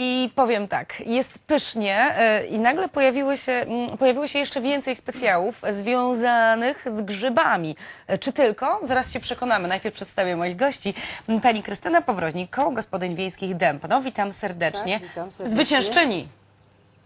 I powiem tak, jest pysznie e, i nagle pojawiły się, pojawiło się jeszcze więcej specjałów związanych z grzybami. E, Czy tylko? Zaraz się przekonamy. Najpierw przedstawię moich gości. Pani Krystyna Powroźnik, Koło Gospodyń Wiejskich Dębno. Witam serdecznie. Tak, witam serdecznie. Zwyciężczyni.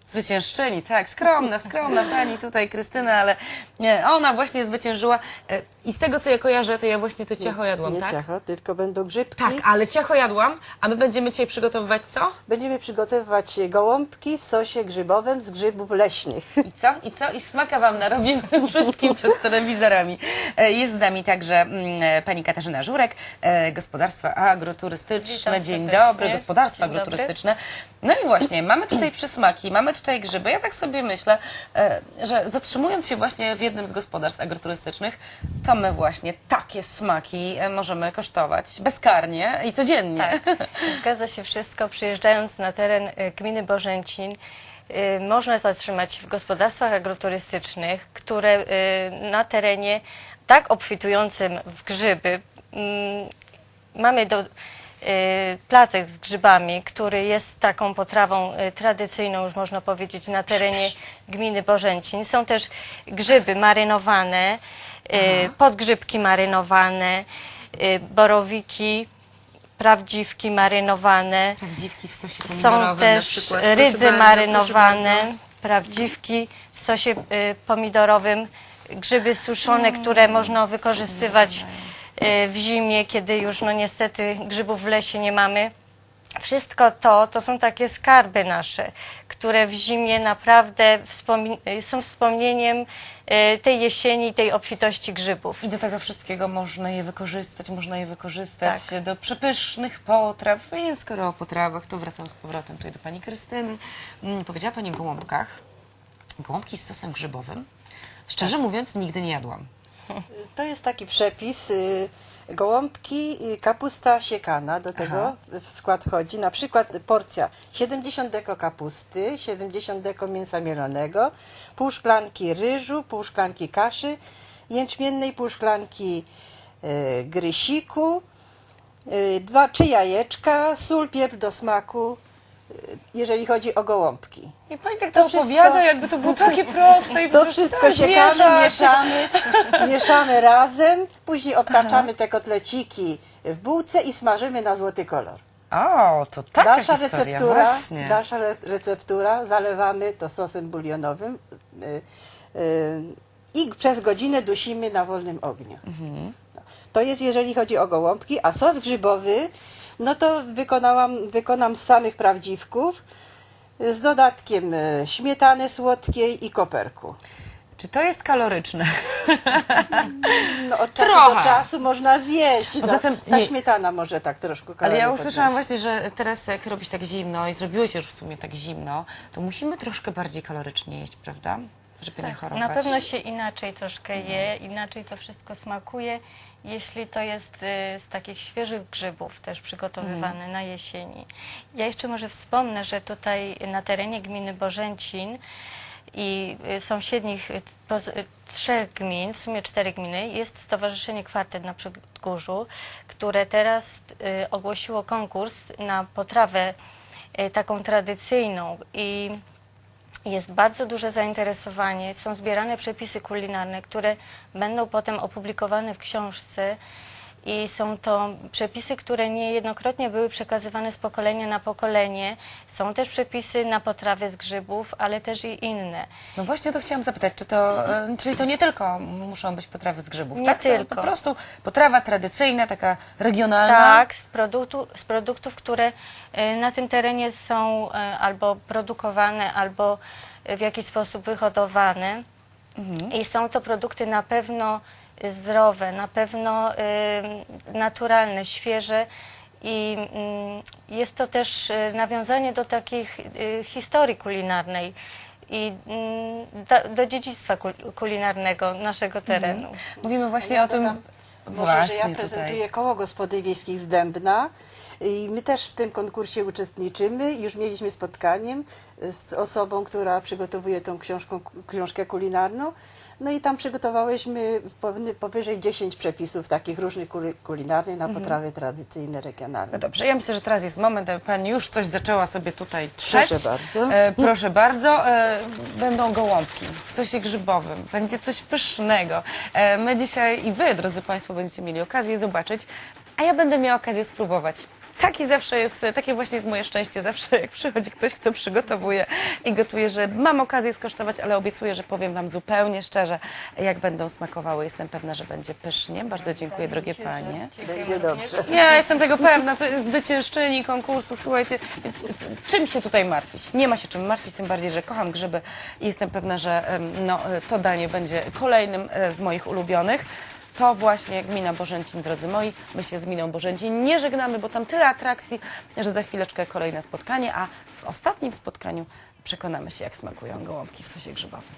Zwyciężczyni, tak, skromna, skromna pani tutaj, Krystyna, ale nie, ona właśnie zwyciężyła. E, I z tego, co ja kojarzę, to ja właśnie to ciacho jadłam, Nie tak? ciacho, tylko będą grzybki. Tak, ale ciacho jadłam, a my będziemy dzisiaj przygotowywać co? Będziemy przygotowywać gołąbki w sosie grzybowym z grzybów leśnych. I co? I co? I smaka wam narobimy wszystkim przed telewizorami. E, Jest z nami także mm, e, pani Katarzyna Żurek, e, gospodarstwo agroturystyczne. Witam Dzień serdecznie. dobry, Dzień dobry. agroturystyczne. No i właśnie, mamy tutaj przysmaki, mamy tutaj grzyby. Ja tak sobie myślę, e, że zatrzymując się właśnie w jednym z gospodarstw agroturystycznych, to my właśnie takie smaki e, możemy kosztować bezkarnie i codziennie. Tak, zgadza się wszystko. Przyjeżdżając na teren y, gminy Bożęcin, można zatrzymać w gospodarstwach agroturystycznych, które na terenie tak obfitującym w grzyby mm, mamy do, placek z grzybami, który jest taką potrawą y, tradycyjną, już można powiedzieć, na terenie gminy Bożęcin. Są też grzyby marynowane, y, podgrzybki marynowane, y, borowiki, prawdziwki marynowane. Prawdziwki w sosie Są pomidorowym też na przykład. Proszę rydzy bardzo, proszę marynowane, bardzo. prawdziwki w sosie y, pomidorowym, grzyby suszone, które można wykorzystywać y, w zimie, kiedy już no niestety grzybów w lesie nie mamy. Wszystko to, to są takie skarby nasze, które w zimie naprawdę wspomi- y, są wspomnieniem y, tej jesieni, tej obfitości grzybów. I do tego wszystkiego można je wykorzystać, można je wykorzystać Tak. do przepysznych potraw. Więc skoro o potrawach, to wracam z powrotem tutaj do Pani Krystyny. Mm, Powiedziała Pani o gołąbkach. Gołąbki z sosem grzybowym. Szczerze mówiąc, nigdy nie jadłam. To jest taki przepis. y, Gołąbki, y, kapusta siekana, do tego w skład chodzi. Na przykład porcja 70 deko kapusty, 70 deko mięsa mielonego, pół szklanki ryżu, pół szklanki kaszy jęczmiennej, pół szklanki y, grysiku, dwa, trzy jajeczka, sól, pieprz do smaku, jeżeli chodzi o gołąbki. I Pani tak to opowiada, jakby to było takie proste. I To wszystko siekamy, mieszamy, mieszamy razem, później obtaczamy te kotleciki w bułce i smażymy na złoty kolor. O, to taka dalsza historia, receptura, właśnie. dalsza re receptura, zalewamy to sosem bulionowym y, y, i przez godzinę dusimy na wolnym ogniu. Mhm. To jest jeżeli chodzi o gołąbki, a sos grzybowy, no to wykonałam, wykonam z samych prawdziwków z dodatkiem y, śmietany słodkiej i koperku. Czy to jest kaloryczne? No, od czasu Trochę. do czasu można zjeść. Poza ta, tym ta nie- śmietana może tak troszkę Ale ja usłyszałam właśnie, że teraz jak robi się tak zimno i zrobiło się już w sumie tak zimno, to musimy troszkę bardziej kalorycznie jeść, prawda? Żeby nie chorować. Na pewno się inaczej troszkę je, inaczej to wszystko smakuje, jeśli to jest y, z takich świeżych grzybów też przygotowywane na jesieni. Ja jeszcze może wspomnę, że tutaj na terenie gminy Bożęcin i y, sąsiednich y, poz- y, trzech gmin, w sumie cztery gminy, jest Stowarzyszenie Kwartet na Przedgórzu, które teraz y, ogłosiło konkurs na potrawę y, taką tradycyjną i jest bardzo duże zainteresowanie, są zbierane przepisy kulinarne, które będą potem opublikowane w książce i są to przepisy, które niejednokrotnie były przekazywane z pokolenia na pokolenie. Są też przepisy na potrawy z grzybów, ale też i inne. No właśnie o to chciałam zapytać, czy to, e, czyli to nie tylko muszą być potrawy z grzybów, Nie tak? To tylko. po prostu potrawa tradycyjna, taka regionalna. Tak, z, produktu, z produktów, które y, na tym terenie są y, albo produkowane, albo w jakiś sposób wyhodowane. I są to produkty na pewno zdrowe, na pewno y, naturalne, świeże. I mm, jest to też y, nawiązanie do takiej y, historii kulinarnej i mm, do, dziedzictwa kul- kulinarnego naszego terenu. Mówimy właśnie Ja o tym. Może, właśnie że ja tutaj. prezentuję koło gospodyń wiejskich z Dębna. I my też w tym konkursie uczestniczymy. Już mieliśmy spotkaniem z osobą, która przygotowuje tą książką, książkę kulinarną. No i tam przygotowałyśmy powyżej 10 przepisów takich różnych kuli- kulinarnych na potrawy tradycyjne, regionalne. No dobrze, ja myślę, że teraz jest moment, aby Pani już coś zaczęła sobie tutaj trzeć. Proszę bardzo. E, proszę bardzo. E, będą gołąbki w sosie grzybowym, będzie coś pysznego. E, my dzisiaj i Wy, drodzy Państwo, będziecie mieli okazję zobaczyć, a ja będę miała okazję spróbować. Taki zawsze jest, takie właśnie jest moje szczęście, zawsze jak przychodzi ktoś, kto przygotowuje i gotuje, że mam okazję skosztować, ale obiecuję, że powiem Wam zupełnie szczerze, jak będą smakowały. Jestem pewna, że będzie pysznie. Bardzo dziękuję, drogie Panie. Będzie dobrze. Ja jestem tego pewna, to jest zwyciężczyni konkursu, słuchajcie, więc czym się tutaj martwić? Nie ma się czym martwić, tym bardziej, że kocham grzyby i jestem pewna, że no, e, to danie będzie kolejnym e, z moich ulubionych. To właśnie Gmina Bożęcin, drodzy moi. My się z Gminą Bożęcin nie żegnamy, bo tam tyle atrakcji, że za chwileczkę kolejne spotkanie, a w ostatnim spotkaniu przekonamy się, jak smakują gołąbki w sosie grzybowym.